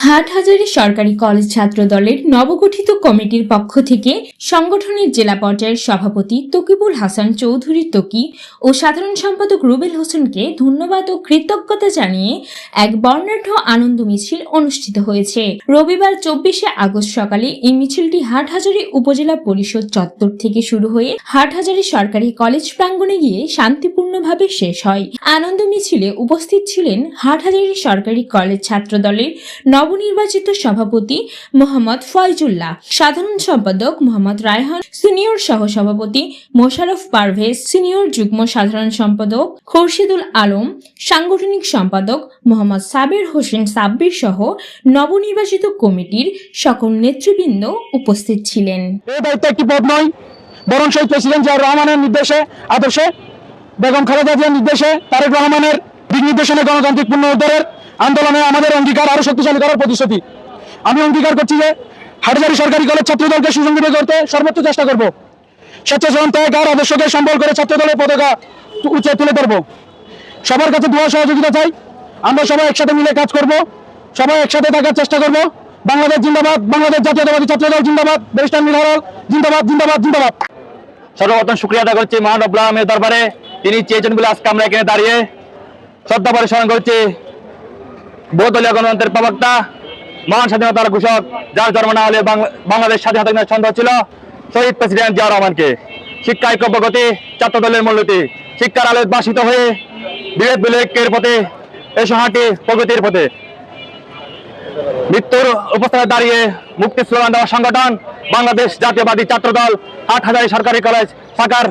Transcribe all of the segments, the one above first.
হাটহাজারী সরকারি কলেজ ছাত্র দলের নবগঠিত কমিটির পক্ষ থেকে সংগঠনের জেলা পর্যায়ের সভাপতি তকিবুল হাসান চৌধুরী তকি ও সাধারণ সম্পাদক রুবেল হোসেনকে ধন্যবাদ ও কৃতজ্ঞতা জানিয়ে এক বর্ণাঢ্য আনন্দ মিছিল অনুষ্ঠিত হয়েছে। রবিবার চব্বিশে আগস্ট সকালে এই মিছিলটি হাটহাজারী উপজেলা পরিষদ চত্বর থেকে শুরু হয়ে হাটহাজারী সরকারি কলেজ প্রাঙ্গণে গিয়ে শান্তিপূর্ণভাবে শেষ হয়। আনন্দ মিছিলে উপস্থিত ছিলেন হাটহাজারী সরকারি কলেজ ছাত্র দলের নবনির্বাচিত সভাপতি মোহাম্মদ ফয়জুল্লাহ, সাধারণ সম্পাদক মোহাম্মদ রায়হান, সিনিয়র সহ সভাপতি মোশারফ পারভেজ, সিনিয়র যুগ্ম সাধারণ সম্পাদক খোরশিদুল আলম, সাংগঠনিক সম্পাদক মোহাম্মদ সাবের হোসেন সাব্বির সহ নবনির্বাচিত কমিটির সকল নেতৃবৃন্দ উপস্থিত ছিলেন। বরং শহীদ প্রেসিডেন্ট জিয়াউর রহমানের নির্দেশে, আদর্শে, বেগম খালেদা জিয়ার নির্দেশে, তারেক রহমানের দিক নির্দেশনে গণতান্ত্রিক পুনরুদ্ধারের আন্দোলনে আমাদের অঙ্গীকার আরও শক্তিশালী করার প্রতিশ্রুতি। আমি অঙ্গীকার করছি যে হাটজারি সরকারি কলেজ ছাত্রদলকে সুসংগঠিত করতে সর্বোচ্চ চেষ্টা করব। স্বেচ্ছাসেবন ত্যাগ আর আদর্শকে সম্বল করে ছাত্রদলের পতাকা উঁচে তুলে ধরবো। সবার কাছে দোয়া সহযোগিতা চাই। আমরা সবাই একসাথে মিলে কাজ করব। সবাই একসাথে থাকার চেষ্টা করব। বাংলাদেশ জিন্দাবাদ, বাংলাদেশ জাতীয়তাবাদী ছাত্রদল জিন্দাবাদ, ব্যারিস্টার মিনারল জিন্দাবাদ জিন্দাবাদ জিন্দাবাদ। সর্বপ্রথম শুক্রিয়া আদা করছি মহান আলমের দরবারে। তিনি চেয়েছেন বলে আজকে আমরা এখানে দাঁড়িয়ে। শ্রদ্ধা পরিস্মরণ করছি বহুদলীয় গণতন্ত্রের প্রবক্তা, মহান স্বাধীনতার ঘোষক, যার জন্ম না হলে বাংলাদেশ স্বাধীনতা ছন্দ ছিল শহীদ প্রেসিডেন্ট জিয়া রহমানকে। শিক্ষা ঐক্য গতি ছাত্র দলের মূলনীতি, শিক্ষার আলোয় বাসিত হয়ে বিভেদ বিলেকের পথে এসো হাঁটি প্রগতির পথে। মৃত্যুর উপস্থিতি দাঁড়িয়ে মুক্তি স্লোগান দেওয়া সংগঠন, বাংলাদেশ জাতীয়বাদী ছাত্র দল আট হাজার সরকারি কলেজ শাখার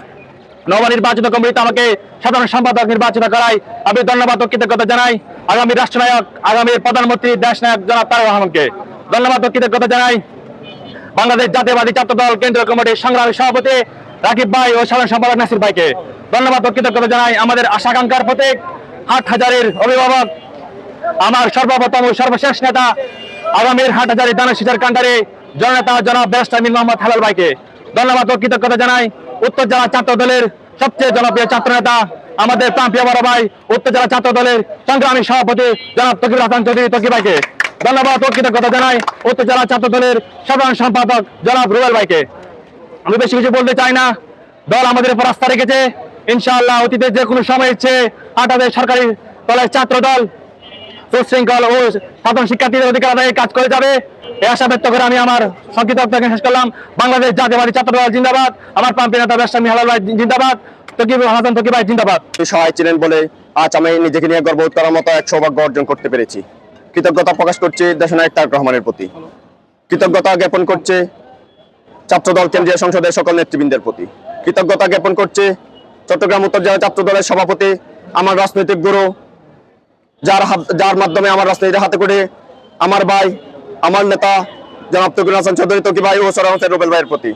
নবনির্বাচিত কমিটিতে আমাকে সাধারণ সম্পাদক নির্বাচিত করায় আমি ধন্যবাদ ও কৃতজ্ঞতা জানাই। আগামী রাষ্ট্রনায়ক, আগামী প্রধানমন্ত্রী দেশ নায়ক জনাব তারেক রহমানকে ধন্যবাদ কৃতজ্ঞতা জানাই। বাংলাদেশ জাতীয়বাদী ছাত্র দল কেন্দ্রীয় কমিটির সংগ্রামী সভাপতি রাকিব ভাই ও সাধারণ সম্পাদক নাসির ভাইকে ধন্যবাদ কৃতজ্ঞতা জানাই। আমাদের আশাকাঙ্ক্ষার প্রতীক আট হাজারের অভিভাবক, আমার সর্বপ্রথম ও সর্বশেষ নেতা, আগামীর হাট হাজারি দানের শিচার কান্ডারে জননেতা জনাব ব্যারিস্টার মির মোহাম্মদ হালাল ভাইকে ধন্যবাদ কৃতজ্ঞতা জানাই। উত্তর জেলা ছাত্র দলের সবচেয়ে জনপ্রিয় ছাত্র নেতা আমাদের প্রান্তীয় বড় ভাই উত্তর জেলা ছাত্র দলের সংগ্রামী সভাপতি জনাব তকিবুল হাসান চৌধুরী তকি ভাইকে। ধন্যবাদ ও কৃতজ্ঞতা জানাই উত্তর জেলা ছাত্র দলের সাধারণ সম্পাদক জনাব রুবেল ভাইকে। আমি বেশি কিছু বলতে চাই না। দল আমাদের উপর আস্থা রেখেছে। ইনশাআল্লাহ অতীতে যে কোনো সময় ইচ্ছে আটাদের সরকারি দলের ছাত্র দল, সুশৃঙ্খল ও সাধারণ শিক্ষার্থীদের অধিকার আদায়ে কাজ করে যাবে। এই আশা ব্যক্ত করে আমি আমার সংক্ষিপ্ত শেষ করলাম। বাংলাদেশ জাতীয়বাদী ছাত্র দল জিন্দাবাদ। আমার প্রান্তি নেতা ব্যবসা মিহালাল ভাই জিন্দাবাদ। ছিলেন বলে আজ আমি নিজেকে নিয়ে গর্ববোধ করার মতো এক সৌভাগ্য অর্জন করতে পেরেছি। কৃতজ্ঞতা প্রকাশ করছি রহমানের প্রতি। কৃতজ্ঞতা জ্ঞাপন করছে ছাত্রদল কেন্দ্রীয় সংসদের সকল নেতৃবৃন্দের প্রতি। কৃতজ্ঞতা জ্ঞাপন করছে চট্টগ্রাম উত্তর জেলা ছাত্রদলের সভাপতি, আমার রাজনৈতিক গুরু, যার যার মাধ্যমে আমার রাজনীতির হাতে করে আমার ভাই, আমার নেতা, জনাব তকির হাসান চৌধুরী তকি ভাই ও রুবেল ভাইয়ের প্রতি।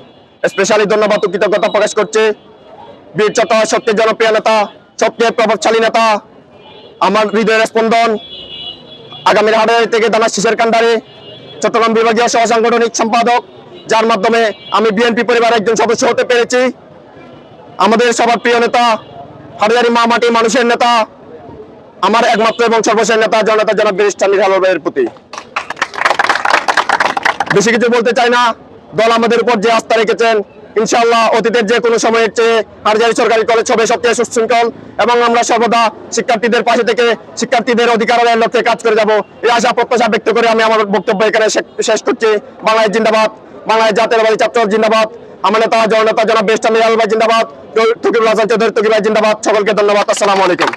স্পেশালি ধন্যবাদ কৃতজ্ঞতা প্রকাশ করছে বীর চট্টগ্রাম সবচেয়ে জনপ্রিয় নেতা সবচেয়ে প্রভাবশালী নেতা, আমার হৃদয়ের স্পন্দন। আগামীর হাটে থেকে দানা শিশের কান্ডারে চট্টগ্রাম বিভাগীয় সহ সাংগঠনিক সম্পাদক, যার মাধ্যমে আমি বিএনপি পরিবারের একজন সদস্য হতে পেরেছি। আমাদের সবার প্রিয় নেতা হারিয়ারি মা মাটি মানুষের নেতা, আমার একমাত্র এবং সর্বশেষ নেতা, জনতা জনাব ব্যারিস্টার নির্হাল ভাইয়ের প্রতি। বেশি কিছু বলতে চাই না। দল আমাদের উপর যে আস্থা রেখেছেন ইনশাআল্লাহ অতীতের যে কোনো সময়ের চেয়ে হারজারি সরকারি কলেজ হবে সবচেয়ে সুশৃঙ্খল এবং আমরা সর্বদা শিক্ষার্থীদের পাশে থেকে শিক্ষার্থীদের অধিকার আদায়ের লক্ষ্যে কাজ করে যাব। এই আশা প্রত্যাশা ব্যক্ত করে আমি আমার বক্তব্য এখানে শেষ করছি। বাংলাদেশ জিন্দাবাদ। বাংলাদেশ জাতীয়তাবাদী ছাত্র দল জিন্দাবাদ। আমার নেতা, জননেতা জনাব বেস্টার মিরাল ভাই জিন্দাবাদ। তকিবুল হাসান চৌধুরী তকি ভাই জিন্দাবাদ। সকলকে ধন্যবাদ। আসসালামু আলাইকুম।